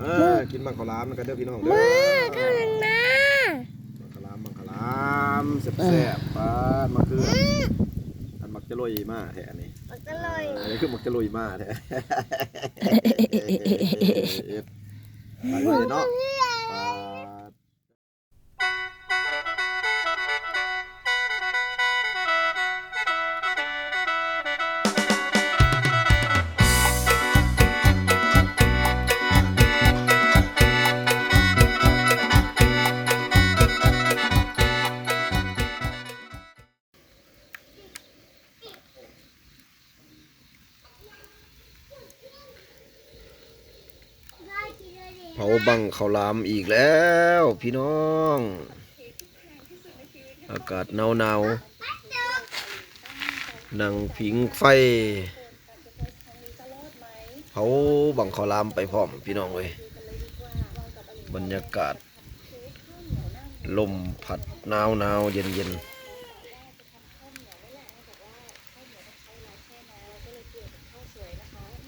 มากินมังคลามกันเด้อพี่น้องเด้อมือกำลังมามังคลามมังคลามแซ่บๆปาดมะเขืออันมักจะลอยมาแท้อันนี้มันก็เลยอันนี้คือมักจะลอยมาแท้เอ็ดไปเลยเนาะ เผาบังเขาลามอีกแล้ว พี่น้อง อากาศหนาวหนาวนั่งผิงไฟ เผาบังเขาลามไปพร้อม พี่น้องเว้ยบรรยากาศ ลมพัดหนาวหนาวเย็นเย็นๆ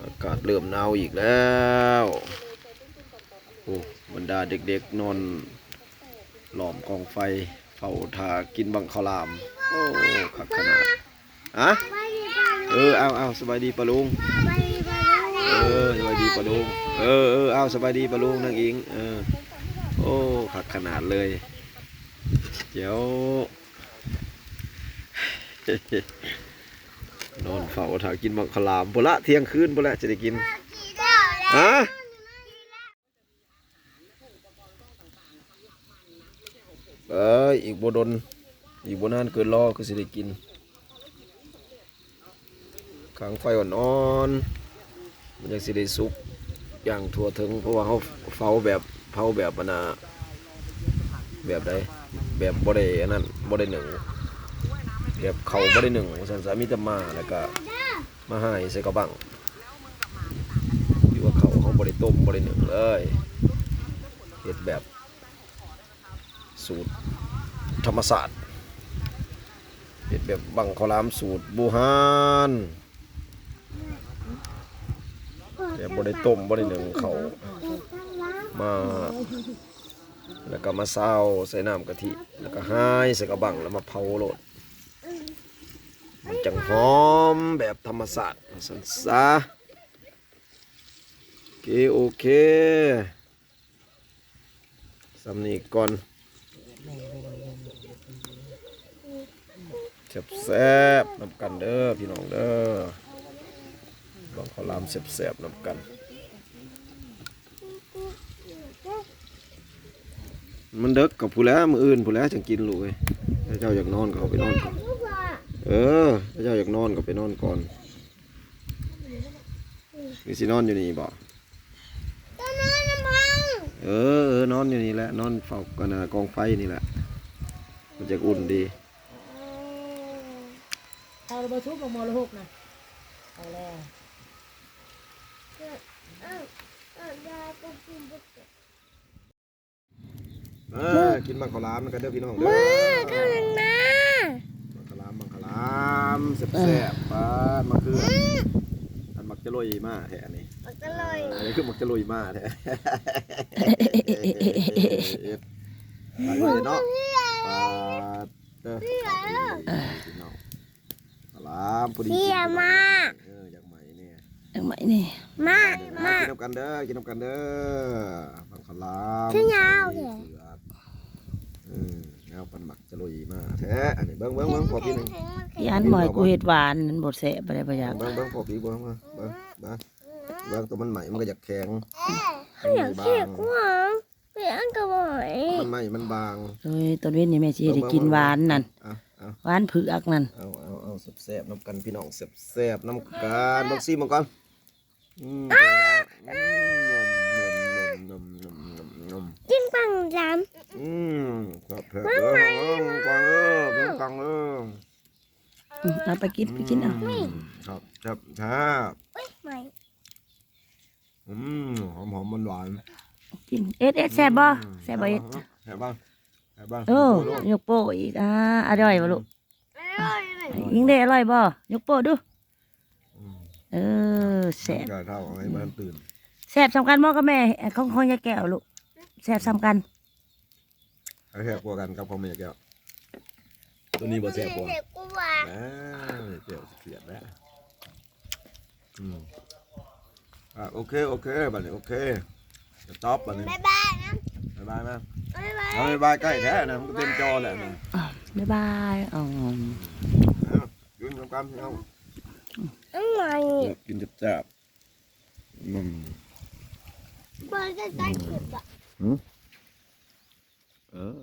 อากาศเริ่มหนาวอีกแล้ว โอ้บรรดาเด็กๆนอนหลอมกองไฟเผาทากินบังข้าวหลาม โอ้คักขนาดอะเออเอาเอาสบายดีปะลุงเออสบายดีปะลุงเออเออเอาสบายดีปะลุงนางอิงเออโอ้คักขนาดเลย เดี๋ยวนอนเฝ้าถากินบังขลามพละเที่ยงคืนพละจะได้กินอะ เอ้ ยอีกบดนอีกบนานเกินรอก็สิได้กินขังไฟอ่อนๆมันยังสิได้สุกอย่างทั่วถึง เพราะว่าเขาเฝ้าแบบเผาแบบมันนะแบบใดแบบบ่ได้อันนั้นบ่ได้หนึ่งแบบเขาบ่ได้หนึ่งสันสามิตมาแล้วก็มาให้ใส่กระบังที่ว่าเขาเขาบ่ได้ต้มบ่ได้หนึ่งเลยเฮ็ดแบบสูตร ธรรมศาสตร์เป็นแบบบังคอลามสูตรบูฮานแต่บได้ต้มบได้หนึ่งเขามาแล้วก็มาซาวใส่น้ำกะทิ แล้วก็ให้ใส่กระบังแล้วมาเผาโลดมันจังหอมแบบธรรมศาสตร์สันซาโอเคโอเคสำนีก่อน แซ่บแซ่บๆนำกันเด้อพี่น้องเด้อลองข้าวหลามแซ่บแซ่บๆนำกันมันเด็กกับผู้แล้วมืออื่นผู้แล้วจังกินลูกเอ้ยถ้าเจ้าอยากนอนก็เอาไปนอนก่อนเออถ้าเจ้าอยากนอนก็ไปนอนก่อนมีสินอนอยู่นี่บ่เออเออนอนอยู่นี่แหละนอนเฝ้ากันกองไฟนี่แหละมันจะอุ่นดี เอาระเบิดทุบลงมอละหกนะเอาแล้วอ่ากินมังคลามกันเด้อพี่น้องเด้อมือกำลังมามังคลามมังคลามแซ่บๆปาดมะเขืออันมักจะลอยมาแท้อันนี้มันก็เลยอันนี้คือมักจะลอยมาแท้เอ็ดไปเลยเนาะปาดเด้อพี่น้องคลามพอดีกินเอออยากใหม่เนี่ยเอ็งไหมนี่มามามา กินน้ำกันเด้อกินน้ำกันเด้อมังคลามขึ้นยาวเหรออืมเอาปันหมักจะลอยมาแท้อันนี้เบิ้งเบิ้งเบิ้งพอพี่หนึ่งพี่อันบ่อยกูเห็ดหวานมันบดแสบอะไรประหยัดเบิ้งเบิ้งพอพี่เบิ้งมาเบิ้งเบิ้งเบิ้งตัวมันใหม่มันก็อยากแข็งอยากเสียกว่าเสียงกระบอกมันใหม่มันบาง โดยตอนเว้นนี่แม่สิได้กินหวานนั่นเอาเอาหวานเผือกนั่นเอาเอาเอา แซ่บๆน้ำกันพี่น้องแซ่บๆน้ำกันบักซี่มังก่อนอืมนมนมนมนมนมกินปังจอืมครับเถอะเออมังกรเออมังกรเอออืมเอาไปกินไปกินเอาครับครับครับำไม่อืมหอมหอมมันหวานกินเอ็ดเอ็ดแซ่บบ่แซ่บบ่เอ็ดแซ่บบ้างแซ่บบ้างโอ้ยกโป้อีกอ่าอร่อยบ่ลูก ยิงได้อร่อยบ่ยกโป้ดู เออแซ่บก็เท่าให้มันตื่นแซ่บสำคัญบ่กับแม่ของของยายแก้วลูกแซ่บสำคัญใครแซ่บกว่ากันครับพ่อแม่แก้วตัวนี้บ่แซ่บกว่าเด็กกูว่าอ้าวแก้วสิเสียดแล้วอืมอะโอเคโอเคบัดนี้โอเคจะตอบบัดนี้บ๊ายบายนะบ๊ายบายนะบ๊ายบายเอาบ๊ายบายใกล้แท้นะมันก็เต็มจอแหละนะบ๊ายบายอ๋อเอายื นทำการเอาอะไรกินจับๆอืมเบอร์จะได้คลิปอะ เออ